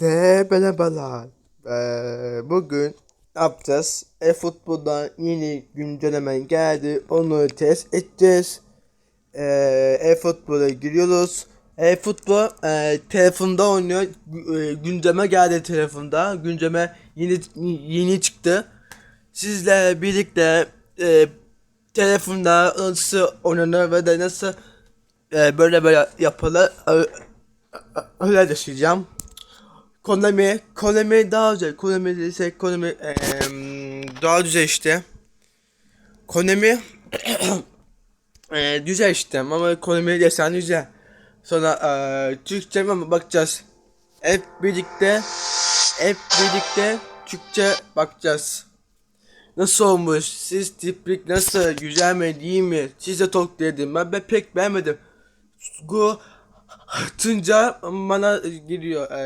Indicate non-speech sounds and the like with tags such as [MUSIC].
Herkese merhabalar. Ee, bugün ne yapacağız? E-futboldan yeni güncelleme geldi. Onu test edeceğiz. Ee, E-futbola giriyoruz. E-futbol e, telefonda oynuyor. E, güncelleme geldi telefonda. Güncelleme yeni yeni çıktı. Sizle birlikte e, telefonda nasıl oynanır ve de nasıl e, böyle böyle yapılır öyle düşüneceğim. Konami, Konami daha güzel. Konami ise Konami eee, daha güzel işte. Konami eee [CLEARS THROAT] güzel işte ama Konami desen güzel. Sonra eee Türkçe mi bakacağız. Hep birlikte hep birlikte Türkçe bakacağız. Nasıl olmuş? Siz tiplik nasıl? Güzel mi? Değil mi? Size tok dedim. Ben, ben pek beğenmedim. Bu atınca bana geliyor. eee,